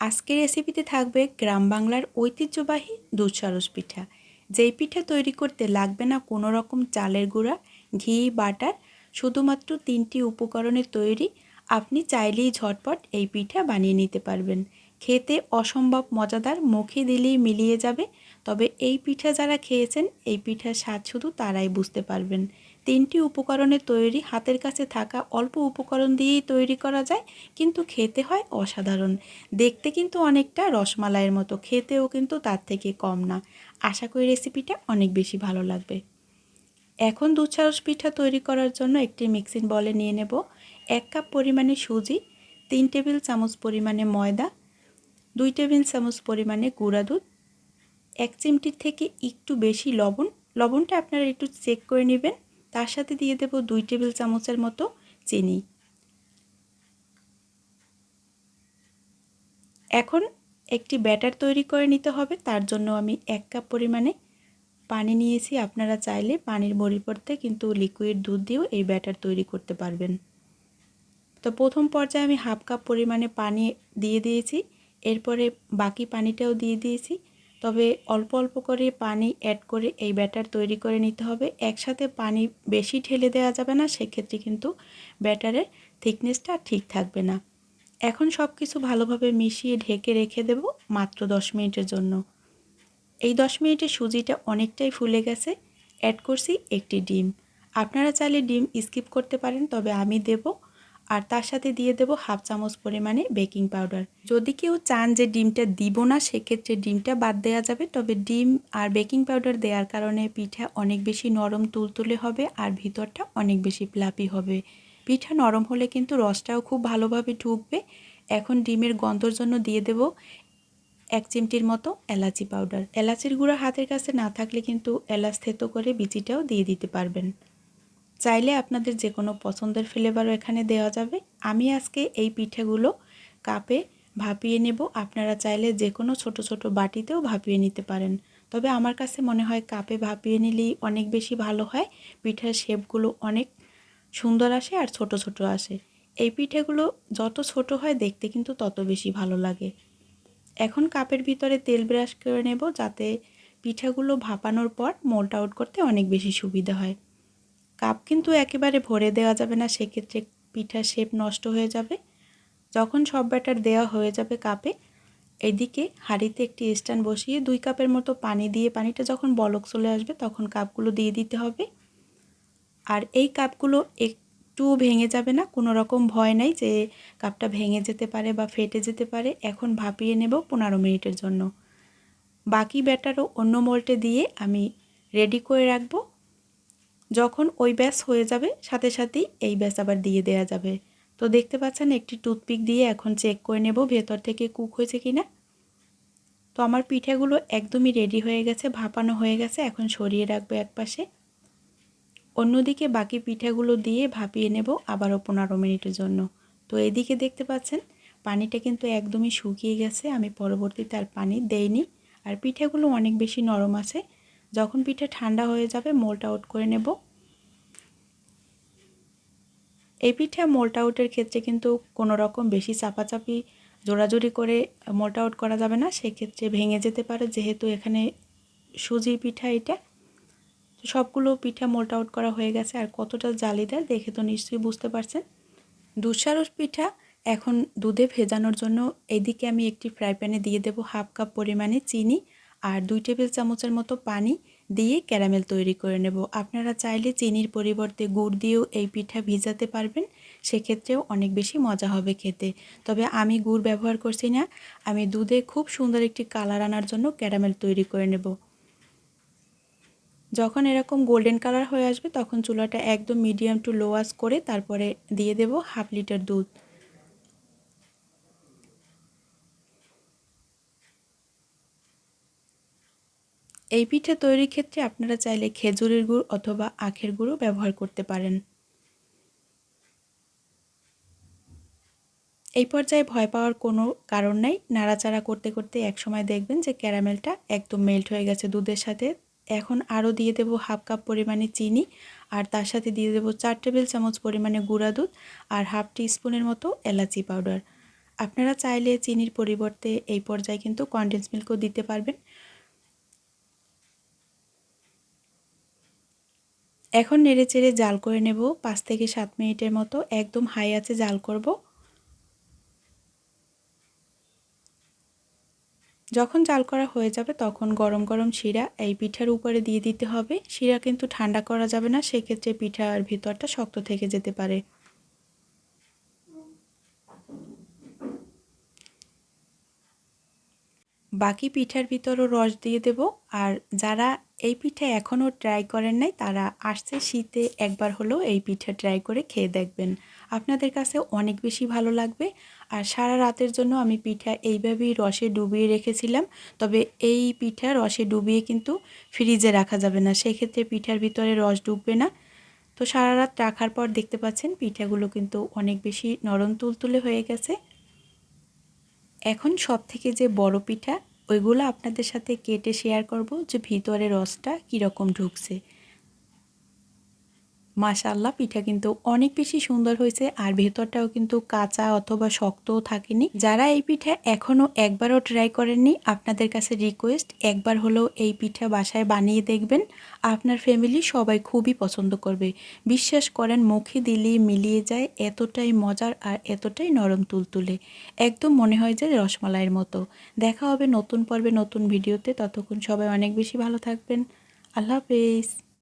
আজকের রেসিপিতে থাকবে গ্রাম বাংলার ঐতিহ্যবাহী দুধ সরস পিঠা। যেই পিঠা তৈরি করতে লাগবে না কোনো রকম চালের গুঁড়া, ঘি, বাটার, শুধুমাত্র তিনটি উপকরণে তৈরি, আপনি চাইলেই ঝটপট এই পিঠা বানিয়ে নিতে পারবেন। খেতে অসম্ভব মজাদার, মুখে দিলেই মিলিয়ে যাবে, তবে এই পিঠা যারা খেয়েছেন, এই পিঠার স্বাদ শুধু তারাই বুঝতে পারবেন। তিনটি উপকরণে তৈরি, হাতের কাছে থাকা অল্প উপকরণ দিয়েই তৈরি করা যায়, কিন্তু খেতে হয় অসাধারণ। দেখতে কিন্তু অনেকটা রসমালাইয়ের মতো, খেতেও কিন্তু তার থেকে কম না। আশা করি রেসিপিটা অনেক বেশি ভালো লাগবে। এখন দুধ সারস পিঠা তৈরি করার জন্য একটি মিক্সিং বলে নিয়ে নেব। এক কাপ পরিমাণে সুজি, তিন টেবিল চামচ পরিমাণে ময়দা, দুই টেবিল চামচ পরিমাণে গুঁড়া দুধ, এক চিমটির থেকে একটু বেশি লবণ। লবণটা আপনারা একটু চেক করে নেবেন। তার সাথে দিয়ে দেব দুই টেবিল চামচের মতো চিনি। এখন একটি ব্যাটার তৈরি করে নিতে হবে, তার জন্য আমি এক কাপ পরিমাণে পানি নিয়েছি। আপনারা চাইলে পানির পরিবর্তে কিন্তু লিকুইড দুধ দিয়েও এই ব্যাটার তৈরি করতে পারবেন। তো প্রথম পর্যায়ে আমি হাফ কাপ পরিমাণে পানি দিয়ে দিয়েছি, এরপরে বাকি পানিটাও দিয়ে দিয়েছি। তবে অল্প অল্প করে পানি অ্যাড করে এই ব্যাটার তৈরি করে নিতে হবে। একসাথে পানি বেশি ঢেলে দেওয়া যাবে না, সেক্ষেত্রে কিন্তু ব্যাটারের থিকনেসটা ঠিক থাকবে না। এখন সব কিছু ভালোভাবে মিশিয়ে ঢেকে রেখে দেব মাত্র দশ মিনিটের জন্য। এই দশ মিনিটে সুজিটা অনেকটাই ফুলে গেছে অ্যাড করছি একটি ডিম। আপনারা চাইলে ডিম স্কিপ করতে পারেন, তবে আমি দেবো আর তার সাথে দিয়ে দেব হাফ চামচ পরিমাণে বেকিং পাউডার। যদি কেউ চান যে ডিমটা দিব না, সেক্ষেত্রে ডিমটা বাদ দেওয়া যাবে, তবে ডিম আর বেকিং পাউডার দেওয়ার কারণে পিঠা অনেক বেশি নরম তুলতুলে হবে আর ভিতরটা অনেক বেশি প্লাপি হবে। পিঠা নরম হলে কিন্তু রসটাও খুব ভালোভাবে ঢুকবে। এখন ডিমের গন্ধর জন্য দিয়ে দেব এক চিমটির মতো এলাচি পাউডার। এলাচির গুঁড়া হাতের কাছে না থাকলে কিন্তু এলাচ থেতো করে বিচিটাও দিয়ে দিতে পারবেন। চাইলে আপনাদের যে কোনো পছন্দের ফ্লেভারও এখানে দেওয়া যাবে। আমি আজকে এই পিঠেগুলো কাপে ভাপিয়ে নেব। আপনারা চাইলে যে কোনো ছোট ছোট বাটিতেও ভাপিয়ে নিতে পারেন। তবে আমার কাছে মনে হয় কাপে ভাপিয়ে নিলেই অনেক বেশি ভালো হয়। পিঠার শেপগুলো অনেক সুন্দর আসে আর ছোট ছোট আসে। এই পিঠেগুলো যত ছোট হয় দেখতে কিন্তু তত বেশি ভালো লাগে। এখন কাপের ভিতরে তেল ব্রাশ করে নেব যাতে পিঠাগুলো ভাপানোর পর মোল্ট আউট করতে অনেক বেশি সুবিধা হয়। কাপ কিন্তু একেবারে ভরে দেওয়া যাবে না, সেক্ষেত্রে পিঠার শেপ নষ্ট হয়ে যাবে। যখন সব ব্যাটার দেওয়া হয়ে যাবে কাপে, এদিকে হাঁড়িতে একটি স্ট্যান্ড বসিয়ে দুই কাপের মতো পানি দিয়ে পানিটা যখন বলক চলে আসবে, তখন কাপগুলো দিয়ে দিতে হবে। আর এই কাপগুলো একটু ভেঙে যাবে না, কোনো রকম ভয় নাই যে কাপটা ভেঙে যেতে পারে বা ফেটে যেতে পারে। এখন ভাপিয়ে নেব পনেরো মিনিটের জন্য। বাকি ব্যাটারও অন্য মোল্টে দিয়ে আমি রেডি করে রাখব। যখন ওই ব্যাস হয়ে যাবে, সাথে সাথেই এই ব্যাস আবার দিয়ে দেওয়া যাবে। তো দেখতে পাচ্ছেন, একটি টুথপিক দিয়ে এখন চেক করে নেব ভেতর থেকে কুক হয়েছে কি না তো আমার পিঠাগুলো একদমই রেডি হয়ে গেছে, ভাপানো হয়ে গেছে, এখন সরিয়ে রাখব এক পাশে অন্যদিকে বাকি পিঠাগুলো দিয়ে ভাপিয়ে নেব আবারও পনেরো মিনিটের জন্য। তো এদিকে দেখতে পাচ্ছেন, পানিটা কিন্তু একদমই শুকিয়ে গেছে, আমি পরবর্তীতে আর পানি দেইনি। আর পিঠাগুলো অনেক বেশি নরম আছে যখন পিঠা ঠান্ডা হয়ে যাবে মোল্ট আউট করে নেব। এই পিঠা মোল্ট আউটের ক্ষেত্রে কিন্তু কোনো রকম বেশি চাপাচাপি, জোড়াজোড়ি করে মোল্ট আউট করা যাবে না। সেক্ষেত্রে ভেঙে যেতে পারে, যেহেতু এখানে সুজি পিঠা এটা। তো সবগুলো পিঠা মোল্ট আউট করা হয়ে গেছে, আর কতটা জালিদার দেখে তো নিশ্চয়ই বুঝতে পারছেন। দুঃসারস পিঠা এখন দুধে ভেজানোর জন্য এদিকে আমি একটি ফ্রাই প্যানে দিয়ে দেব হাফ কাপ পরিমাণে চিনি। আর দুই টেবিল চামচের মতো পানি দিয়ে ক্যারামেল তৈরি করে নেব। আপনারা চাইলে চিনির পরিবর্তে গুড় দিয়েও এই পিঠা ভিজাতে পারবেন, সেক্ষেত্রেও অনেক বেশি মজা হবে খেতে। তবে আমি গুড় ব্যবহার করছি না, আমি দুধে খুব সুন্দর একটি কালার আনার জন্য ক্যারামেল তৈরি করে নেব। যখন এরকম গোল্ডেন কালার হয়ে আসবে, তখন চুলাটা একদম মিডিয়াম টু লো আস করে তারপরে দিয়ে দেব হাফ লিটার দুধ। এই পিঠা তৈরির ক্ষেত্রে আপনারা চাইলে খেজুরের গুড় অথবা আখের গুঁড়ো ব্যবহার করতে পারেন। এই পর্যায়ে ভয় পাওয়ার কোনো কারণ নাই। নাড়াচাড়া করতে করতে একসময় দেখবেন যে ক্যারামেলটা একদম মেল্ট হয়ে গেছে দুধের সাথে। এখন আরও দিয়ে দেবো হাফ কাপ পরিমাণে চিনি আর তার সাথে দিয়ে দেবো চার টেবিল চামচ পরিমাণে গুঁড়া দুধ আর হাফ টি স্পুনের মতো এলাচি পাউডার। আপনারা চাইলে চিনির পরিবর্তে এই পর্যায়ে কিন্তু কনডেন্স মিল্কও দিতে পারবেন। এখন নেড়ে চেড়ে জাল করে নেব। পাঁচ থেকে সাত মিনিটের মতো একদম হাই আছে জাল করব। যখন জাল করা হয়ে যাবে তখন গরম গরম শিরা এই পিঠার উপরে দিয়ে দিতে হবে। শিরা কিন্তু ঠান্ডা করা যাবে না, সেক্ষেত্রে পিঠার ভিতরটা শক্ত থেকে যেতে পারে। বাকি পিঠার ভিতরও রস দিয়ে দেব। আর যারা এই পিঠা এখনও ট্রাই করেন নাই, তারা আসছে শীতে একবার হলেও এই পিঠা ট্রাই করে খেয়ে দেখবেন। আপনাদের কাছে অনেক বেশি ভালো লাগবে আর সারা রাতের জন্য আমি পিঠা এইভাবেই রসে ডুবিয়ে রেখেছিলাম, তবে এই পিঠা রসে ডুবিয়ে কিন্তু ফ্রিজে রাখা যাবে না, সেক্ষেত্রে পিঠার ভিতরে রস ডুববে না। তো সারা রাত রাখার পর দেখতে পাচ্ছেন পিঠাগুলো কিন্তু অনেক বেশি নরম তুলতুলে হয়ে গেছে। এখন সব থেকে যে বড় পিঠা ওইগুলো আপনাদের সাথে কেটে শেয়ার করব যে ভিতরে রসটা কীরকম ঢুকছে। মাশাল্লাহ পিঠা কিন্তু অনেক বেশি সুন্দর হয়েছে। আর ভেতরটাও কিন্তু কাঁচা অথবা শক্তও থাকেনি। যারা এই পিঠা এখনও একবারও ট্রাই করেননি, আপনাদের কাছে রিকোয়েস্ট একবার হলেও এই পিঠা বাসায় বানিয়ে দেখবেন। আপনার ফ্যামিলি সবাই খুবই পছন্দ করবে। বিশ্বাস করেন, মুখে দিলেই মিলিয়ে যায়, এতটাই মজার আর এতটাই নরম তুলতুলে। একদম মনে হয় যে রসমালাইয়ের মতো। দেখা হবে নতুন পর্বে, নতুন ভিডিওতে। ততক্ষণ সবাই অনেক বেশি ভালো থাকবেন। আল্লাহ হাফেজ।